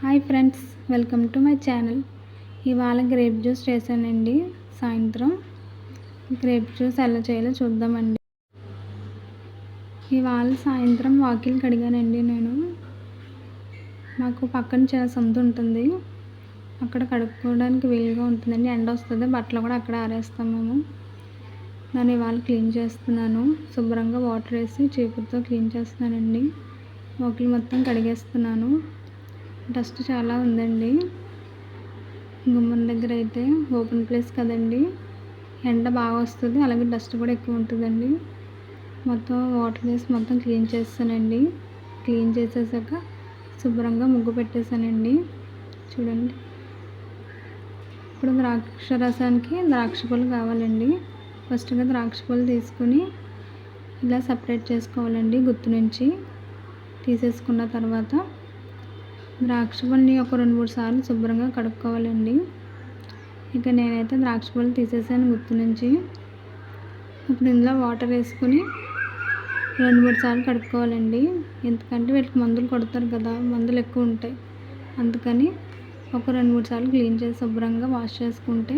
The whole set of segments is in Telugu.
Hi friends welcome to my channel. ఇవాళ గ్రేప్ జ్యూస్ చేశానండి సాయంత్రం. గ్రేప్ జ్యూస్ ఎలా చేయాలో చూద్దామండి. ఇవాళ సాయంత్రం వాకిల్ కడిగానండి నేను. మాకు పక్కన చాలా సంత ఉంటుంది. అక్కడ కడుక్కోవడానికి వీలుగా ఉంటుందండి. ఎండ వస్తుంది బట్టలు కూడా అక్కడ ఆరేస్తాం మేము. దాన్ని ఇవాళ క్లీన్ చేస్తున్నాను. శుభ్రంగా వాటర్ వేసి చీపురుతో క్లీన్ చేస్తున్నానండి. వాకిల్ మొత్తం కడిగేస్తున్నాను. డస్ట్ చాలా ఉందండి. గుమ్మం దగ్గర అయితే ఓపెన్ ప్లేస్ కదండి. ఎండ బాగా వస్తుంది అలాగే డస్ట్ కూడా ఎక్కువ ఉంటుందండి. మొత్తం వాటర్ వేసి మొత్తం క్లీన్ చేస్తానండి. క్లీన్ చేసేసాక శుభ్రంగా ముగ్గు పెట్టేశానండి. చూడండి. ఇప్పుడు ద్రాక్ష రసానికి ద్రాక్ష పళ్ళు కావాలండి. ఫస్ట్గా ద్రాక్ష పళ్ళు తీసుకుని ఇలా సపరేట్ చేసుకోవాలండి గుత్తు నుంచి. తీసేసుకున్న తర్వాత ద్రాక్ష పళ్ళని ఒక రెండు మూడు సార్లు శుభ్రంగా కడుక్కోవాలండి. ఇక నేనైతే ద్రాక్ష పళ్ళు తీసేసాను గుర్తు నుంచి. ఇప్పుడు ఇందులో వాటర్ వేసుకుని రెండు మూడు సార్లు కడుక్కోవాలండి. ఎందుకంటే వీటికి మందులు కొడతారు కదా మందులు ఎక్కువ ఉంటాయి. అందుకని ఒక రెండు మూడు సార్లు క్లీన్ చేసి శుభ్రంగా వాష్ చేసుకుంటే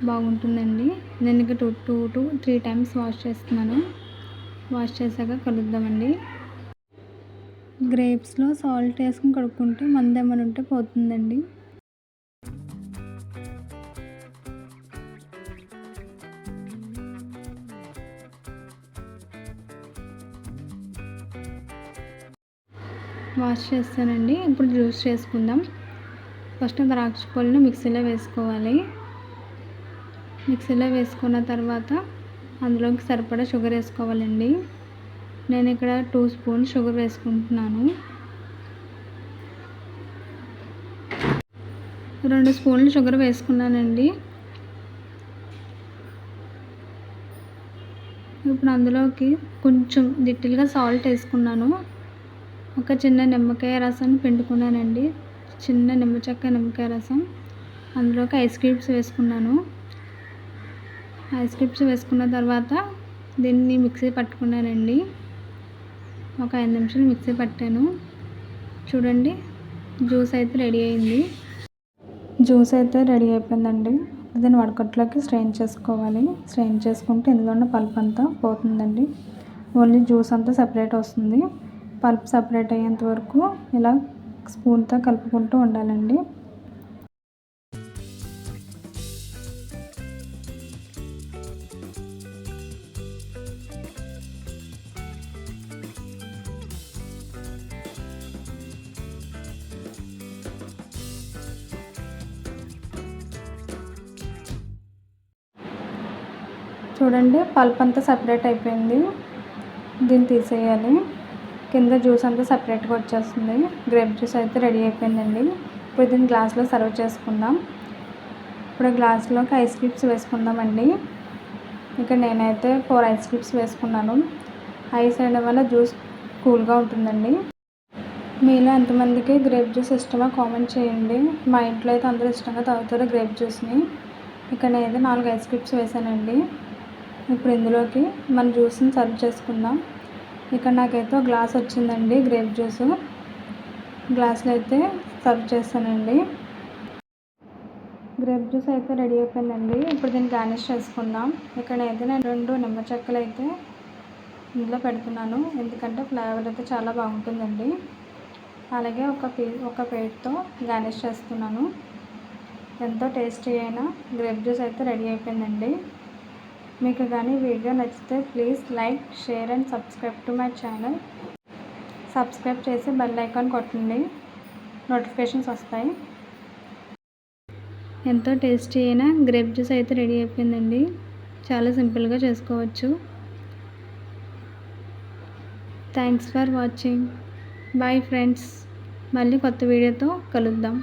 బాగుంటుందండి. నేను ఇక two two two three times wash చేస్తున్నాను. వాష్ చేశాక కలుద్దామండి. గ్రేప్స్లో సాల్ట్ వేసుకుని కడుక్కుంటే మందు ఏమైనా ఉంటే పోతుందండి. వాష్ చేస్తానండి. ఇప్పుడు జ్యూస్ చేసుకుందాం. ఫస్ట్ ద్రాక్ష పళ్ళను మిక్సీలో వేసుకోవాలి. మిక్సీలో వేసుకున్న తర్వాత అందులోకి సరిపడా షుగర్ వేసుకోవాలండి. నేను ఇక్కడ టూ స్పూన్ షుగర్ వేసుకుంటున్నాను. రెండు స్పూన్లు షుగర్ వేసుకున్నానండి. ఇప్పుడు అందులోకి కొంచెం లిటిల్గా సాల్ట్ వేసుకున్నాను. ఒక చిన్న నిమ్మకాయ రసం పిండుకున్నానండి. చిన్న నిమ్మ చెక్క నిమ్మకాయ రసం. అందులోకి ఐస్ క్యూబ్స్ వేసుకున్నాను. ఐస్ క్యూబ్స్ వేసుకున్న తర్వాత దీన్ని మిక్సీ పట్టుకున్నానండి. ఒక ఐదు నిమిషాలు మిక్సీ పట్టాను. చూడండి జ్యూస్ అయితే రెడీ అయింది. జ్యూస్ అయితే రెడీ అయిపోయిందండి. దీన్ని వడకట్లోకి స్ట్రెయిన్ చేసుకోవాలి. స్ట్రెయిన్ చేసుకుంటే ఇందులో ఉన్న పల్ప్ అంతా పోతుందండి. ఓన్లీ జ్యూస్ అంతా సపరేట్ వస్తుంది. పల్ప్ సపరేట్ అయ్యేంత వరకు ఇలా స్పూన్తో కలుపుకుంటూ ఉండాలండి. చూడండి పల్ప్ అంతా సపరేట్ అయిపోయింది. దీన్ని తీసేయాలి. కింద జ్యూస్ అంతా సపరేట్గా వచ్చేస్తుంది. గ్రేప్ జ్యూస్ అయితే రెడీ అయిపోయిందండి. ఇప్పుడు దీన్ని గ్లాస్లో సర్వ్ చేసుకుందాం. ఇప్పుడు గ్లాస్లోకి ఐస్ క్యూబ్స్ వేసుకుందామండి. ఇక నేనైతే ఫోర్ ఐస్ క్యూబ్స్ వేసుకున్నాను. ఐస్ వేయడం వల్ల జ్యూస్ కూల్గా ఉంటుందండి. మీలో ఎంతమందికి గ్రేప్ జ్యూస్ ఇష్టమో కామెంట్ చేయండి. మా ఇంట్లో అయితే అందరూ ఇష్టంగా తాగుతారు గ్రేప్ జ్యూస్ని ఇక నేనైతే నాలుగు ఐస్ క్యూబ్స్ వేసానండి. ఇప్పుడు ఇందులోకి మన జ్యూస్ని సర్వ్ చేసుకుందాం. ఇక్కడ నాకైతే ఒక గ్లాస్ వచ్చిందండి గ్రేప్ జ్యూస్. గ్లాస్లో అయితే సర్వ్ చేస్తానండి. గ్రేప్ జ్యూస్ అయితే రెడీ అయిపోయిందండి. ఇప్పుడు దీన్ని గార్నిష్ చేసుకుందాం. ఇక్కడైతే నేను రెండు నిమ్మ చెక్కలు అయితే ఇందులో పెడుతున్నాను. ఎందుకంటే ఫ్లేవర్ అయితే చాలా బాగుంటుందండి. అలాగే ఒక పీ ఒక ప్లేట్తో గార్నిష్ చేస్తున్నాను. ఎంతో టేస్టీ అయిన గ్రేప్ జ్యూస్ అయితే రెడీ అయిపోయిందండి. మీకు కానీ వీడియో నచ్చితే please like share and subscribe to my channel. Subscribe చేసి బెల్ ఐకాన్ కొట్టండి. నోటిఫికేషన్స్ వస్తాయి. ఎంతో టేస్టీ అయిన గ్రేప్ జ్యూస్ అయితే రెడీ అయిపోయిందండి. చాలా సింపుల్గా చేసుకోవచ్చు. Thanks for watching bye friends మళ్ళీ కొత్త వీడియోతో కలుద్దాం.